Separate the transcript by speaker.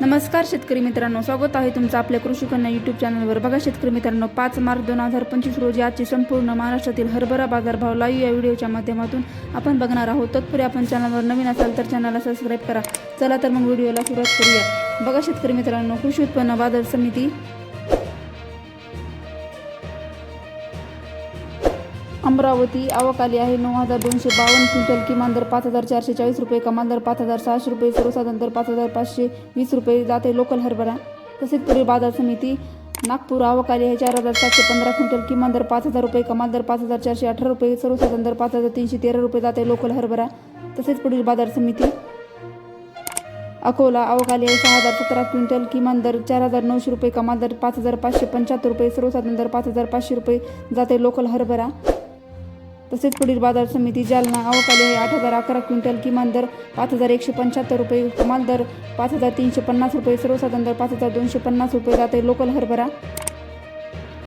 Speaker 1: नमस्कार शेतकरी मित्रांनो स्वागत आहे तुमचं आपल्या कृषी कन्या यूट्यूब चॅनलवर बघा शेतकरी मित्रांनो पाच मार्च दोन हजार पंचवीस रोजी आजची संपूर्ण महाराष्ट्रातील हरभरा बाजारभाव लाईव्ह या व्हिडिओच्या माध्यमातून आपण बघणार आहोत. तत्पूर्वी आपण चॅनलवर नवीन असाल तर चॅनलला सबस्क्राईब करा. चला तर मग व्हिडिओला सुरुवात करूया. बघा शेतकरी मित्रांनो कृषी उत्पन्न बाजार समिती अमरावती आवक आली आहे नऊ हजार दोनशे बावन्न क्विंटल किमान दर पाच हजार चारशे चाळीस रुपये कमाल दर पाच हजार सहाशे रुपये सर्वसाधारण दर पाच हजार पाचशे वीस रुपये जाते लोकल हरभरा. तसेच पुढील बाजार समिती नागपूर आवक आली आहे चार हजार सातशे पंधरा क्विंटल किमान दर पाच हजार रुपये कमाल दर पाच हजार चारशे अठरा रुपये सर्वसाधारण दर पाच हजार तीनशे तेरा रुपये जाते लोकल हरभरा. तसेच पुढील बाजार समिती अकोला आवक आली आहे सहा हजार सतरा क्विंटल किमान दर चार हजार नऊशे रुपये कमाल दर पाच हजार पाचशे पंच्याहत्तर रुपये सर्वसाधारण दर पाच हजार पाचशे रुपये जाते लोकल हरभरा. तसेच पुढील बाजार समिती जालना आवक हे आठ हजार अकरा क्विंटल किमान दर पाच हजार एकशे पंच्याहत्तर रुपये कमाल दर पाच हजार तीनशे पन्नास रुपये सर्वसाधारण दर पाच हजार दोनशे पन्नास रुपये जाते लोकल हरभरा.